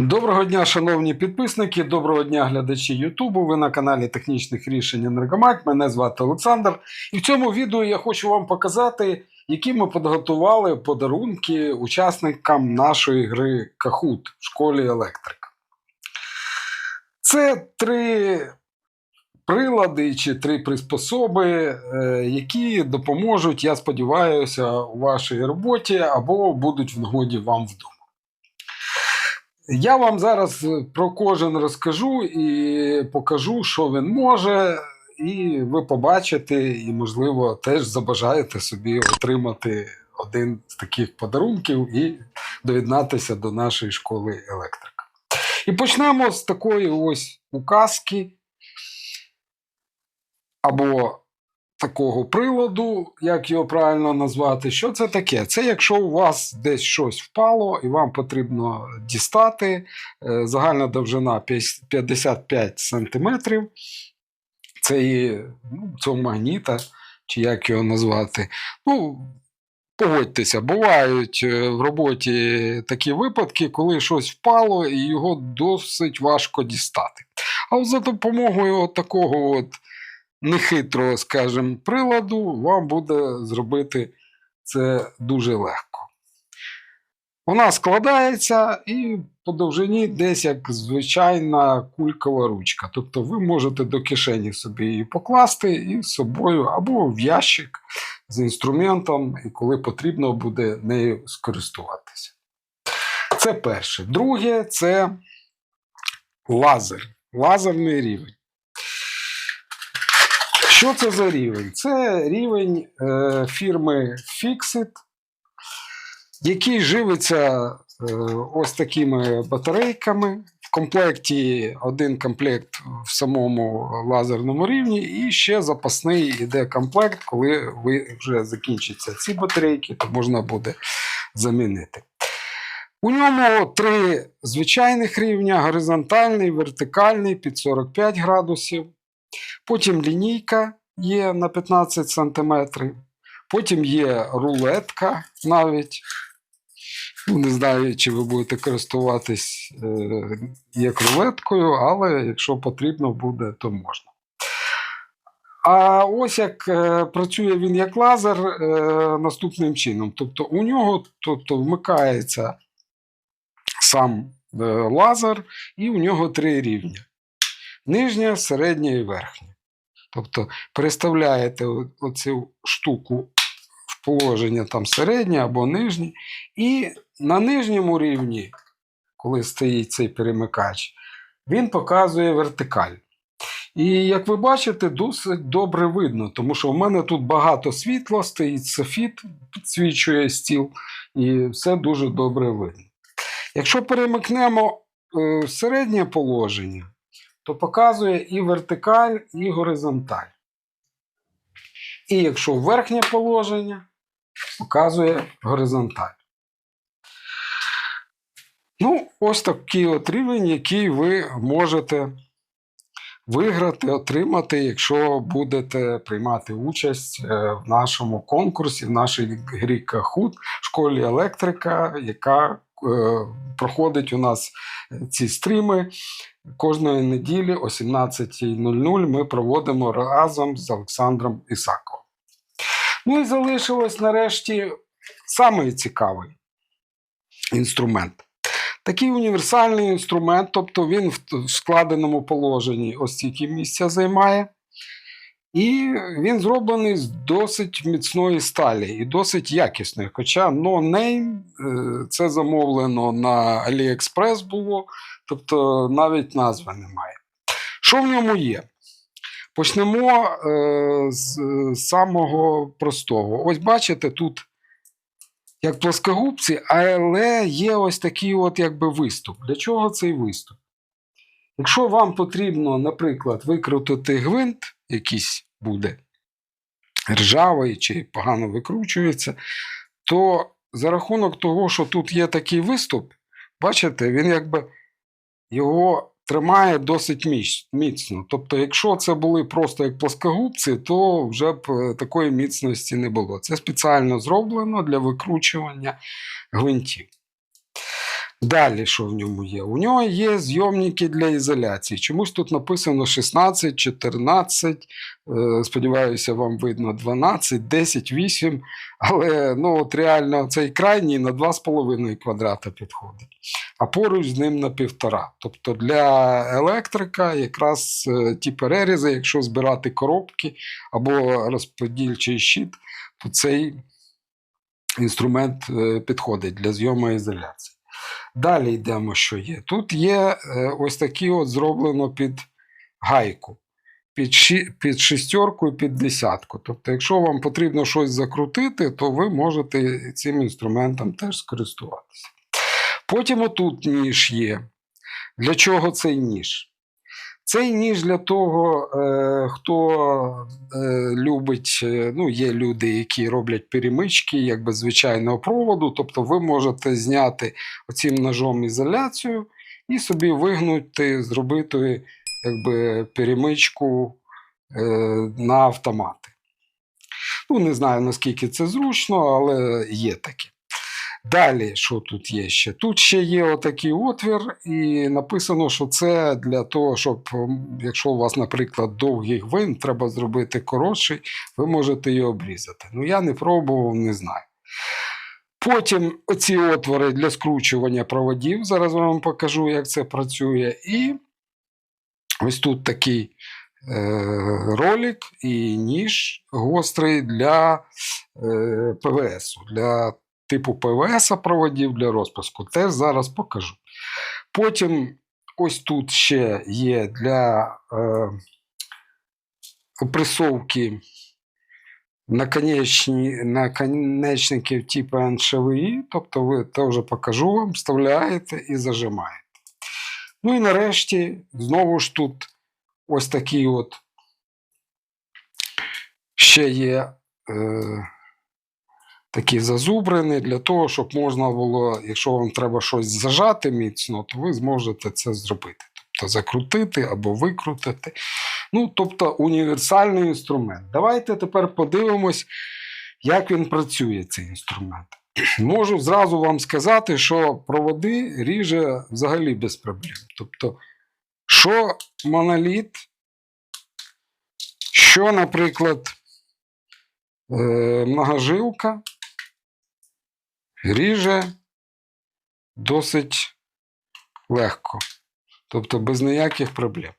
Доброго дня, шановні підписники, доброго дня, глядачі Ютубу. Ви на каналі Технічних рішень Енергомак. Мене звати Олександр. І в цьому відео я хочу вам показати, які ми підготували подарунки учасникам нашої гри Кахут в школі електрика. Це три прилади чи три приспособи, е, які допоможуть, я сподіваюся, у вашій роботі або будуть в нагоді вам вдома. Я вам зараз про кожен розкажу і покажу, що він може, і ви побачите, і, можливо, теж забажаєте собі отримати один з таких подарунків і доєднатися до нашої школи електрика. І почнемо з такої ось указки або такого приладу, як його правильно назвати. Що це таке? Це якщо у вас десь щось впало і вам потрібно дістати, е, загальна довжина 55 см. Це і ну, цього магніта, чи як його назвати. Ну, Погодьтеся, бувають е, в роботі такі випадки, коли щось впало і його досить важко дістати. А за допомогою такого от нехитрого, скажімо, приладу, вам буде зробити це дуже легко. Вона складається і по довжині десь як звичайна кулькова ручка. Тобто ви можете до кишені собі її покласти і з собою або в ящик з інструментом, і коли потрібно буде нею скористуватися. Це перше. Друге це лазер, лазерний рівень. Що це за рівень? Це рівень е, фірми Fixit, який живиться е, ось такими батарейками. В комплекті один комплект в самому лазерному рівні, і ще запасний іде комплект, коли ви вже закінчаться ці батарейки, то можна буде замінити. У ньому три звичайних рівня: горизонтальний, вертикальний під 45 градусів. Потім лінійка є на 15 см. Потім є рулетка навіть. Ну, Не знаю, чи ви будете користуватись е, як рулеткою, але якщо потрібно буде, то можна. А ось як е, працює він як лазер е, наступним чином. Тобто у нього тобто, вмикається сам лазер, і у нього три рівня: нижня, середня і верхня. Тобто переставляєте оцю штуку в положення там середнє або нижнє, і на нижньому рівні, коли стоїть цей перемикач, він показує вертикаль. І як ви бачите, досить добре видно, тому що в мене тут багато світла, стоїть софіт, підсвічує стіл, і все дуже добре видно. Якщо перемикнемо е, в середнє положення, то показує і вертикаль, і горизонталь. І якщо верхнє положення, показує горизонталь. Ну, ось такий от рівень, який ви можете виграти, отримати, якщо будете приймати участь е, в нашому конкурсі, в нашій грі Кахут школі електрика, яка проходить у нас е, ці стріми. Кожної неділі о 17.00 ми проводимо разом з Олександром Ісаковим. Ну і залишилось нарешті самий цікавий інструмент. Такий універсальний інструмент, тобто він в складеному положенні ось тільки місця займає. І він зроблений з досить міцної сталі і досить якісної. Хоча no name, е, це замовлено на AliExpress було, тобто навіть назви немає. Що в ньому є? Почнемо е, з самого простого. Ось бачите, тут як плоскогубці, але є ось такий от якби виступ. Для чого цей виступ? Якщо вам потрібно, наприклад, викрутити гвинт, якийсь буде ржавий чи погано викручується, то за рахунок того, що тут є такий виступ, бачите, він якби його тримає досить міцно. Тобто, якщо це були просто як плоскогубці, то вже б е, такої міцності не було. Це спеціально зроблено для викручування гвинтів. Далі, що в ньому є? У нього є зйомники для ізоляції. Чомусь тут написано 16, 14, е, сподіваюся, вам видно 12, 10, 8. Але ну, от реально цей крайній на 2,5 квадрата підходить, а поруч з ним на півтора. Тобто для електрика якраз е, ті перерізи, якщо збирати коробки або розподільчий щит, то цей інструмент е, підходить для зйому ізоляції. Далі йдемо, що є. Тут є е, ось такі от зроблено під гайку, під, під шістерку і під десятку. Тобто, якщо вам потрібно щось закрутити, то ви можете цим інструментом теж скористуватися. Потім отут ніж є. Для чого цей ніж? Цей ніж для того, е, хто е, любить, е, ну, є люди, які роблять перемички як без звичайного проводу. Тобто ви можете зняти оцим ножом ізоляцію і собі вигнути, зробити якби, перемичку на автомати. Ну, не знаю, наскільки це зручно, але є таке. Далі, що тут є ще? Тут ще є отакий отвір, і написано, що це для того, щоб, якщо у вас, наприклад, довгий гвинт, треба зробити коротший, ви можете його обрізати. Ну, я не пробував, не знаю. Потім оці отвори для скручування проводів. Зараз вам покажу, як це працює. І ось тут такий е, ролик і ніж гострий для е, ПВС, для типу ПВС проводів для розпуску. Теж зараз покажу. Потім ось тут ще є для е, опресовки наконечні, наконечників типу НШВІ, тобто ви теж покажу вам, вставляєте і зажимаєте. Ну і нарешті, знову ж тут ось такий от ще є. Е, такі зазубрини для того, щоб можна було, якщо вам треба щось зажати міцно, то ви зможете це зробити. Тобто закрутити або викрутити. Ну, тобто універсальний інструмент. Давайте тепер подивимось, як він працює, цей інструмент. Можу зразу вам сказати, що проводи ріже взагалі без проблем. Тобто, що моноліт, що, наприклад, е, многожилка, ріже досить легко, тобто без ніяких проблем.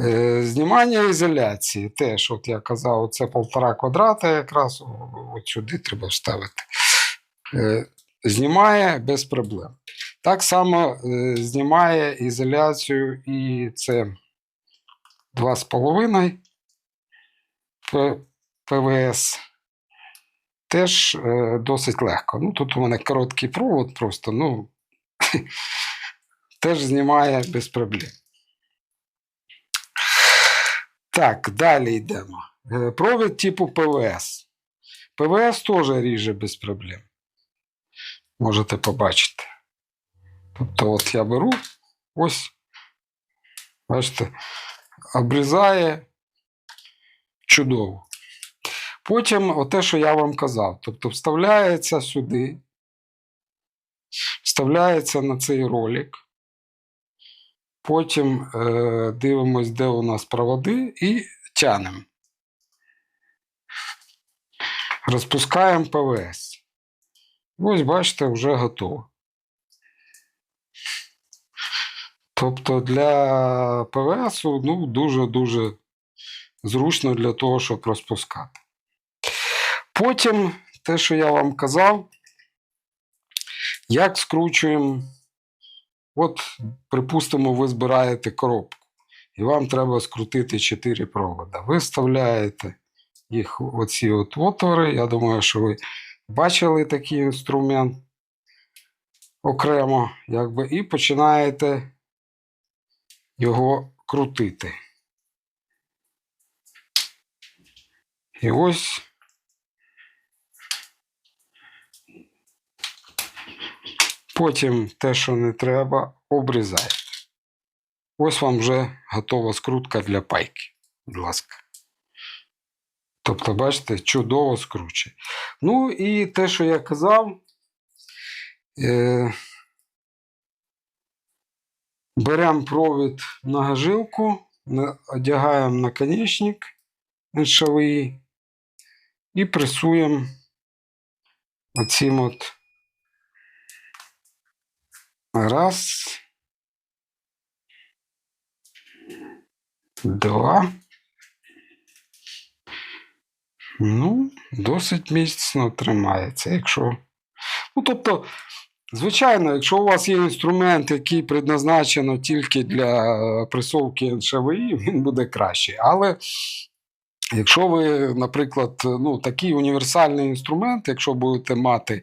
Е, Знімання ізоляції теж, от я казав, це полтора квадрата, якраз от сюди треба вставити. Е, Знімає без проблем. Так само е, знімає ізоляцію і це 2,5 ПВС теж е, досить легко. Ну, тут у мене короткий провод просто, ну, теж знімає без проблем. Так, далі йдемо. Е, Провід типу ПВС. ПВС теж ріже без проблем. Можете побачити. Тобто, от я беру, ось, бачите, обрізає чудово. Потім те, що я вам казав, тобто вставляється сюди, вставляється на цей ролик. Потім е, дивимось, де у нас проводи, і тянемо. Розпускаємо ПВС. Ось, бачите, вже готово. Тобто для ПВС ну, дуже-дуже зручно для того, щоб розпускати. Потім те, що я вам казав, як скручуємо. От, припустимо, ви збираєте коробку, і вам треба скрутити 4 провода. Ви вставляєте їх в оці от отвори. Я думаю, що ви бачили такий інструмент окремо, якби, і починаєте його крутити. І ось потім те, що не треба, обрізаєте. Ось вам вже готова скрутка для пайки. Будь ласка. Тобто, бачите, чудово скручує. Ну і те, що я казав, е, Беремо провід на- одягаємо наконечник нишовий і пресуємо оцим от раз, два. Ну, досить міцно тримається. Якщо... Ну, тобто, звичайно, якщо у вас є інструмент, який предназначено тільки для е, пресовки НШВІ, він буде кращий. Але якщо ви, наприклад, ну, такий універсальний інструмент, якщо будете мати е,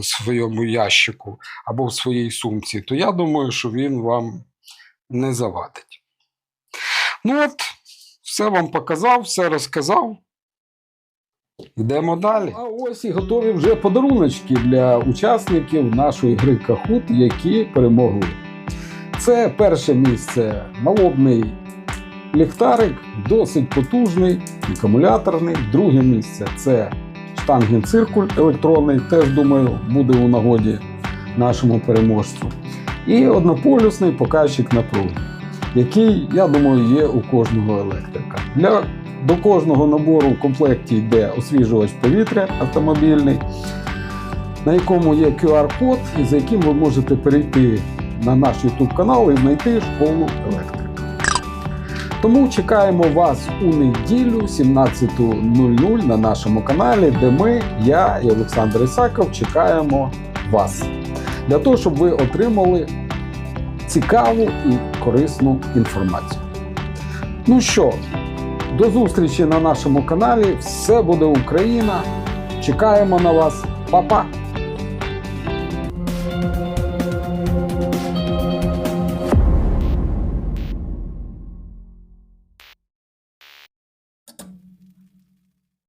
в своєму ящику або в своїй сумці, то я думаю, що він вам не завадить. Ну от, все вам показав, все розказав. Йдемо далі. А ось і готові вже подаруночки для учасників нашої гри Кахут, які перемогли. Це перше місце налобний ліхтарик, досить потужний, акумуляторний. Друге місце це штангенциркуль електронний, теж думаю, буде у нагоді нашому переможцю. І однополюсний показчик напруги, який, я думаю, є у кожного електрика. Для до кожного набору в комплекті йде освіжувач повітря автомобільний, на якому є QR-код, і за яким ви можете перейти на наш YouTube канал і знайти школу електрика. Тому чекаємо вас у неділю 17.00 на нашому каналі, де ми, я і Олександр Ісаков, чекаємо вас для того, щоб ви отримали цікаву і корисну інформацію. Ну що, до зустрічі на нашому каналі. Все буде Україна. Чекаємо на вас. Па-па!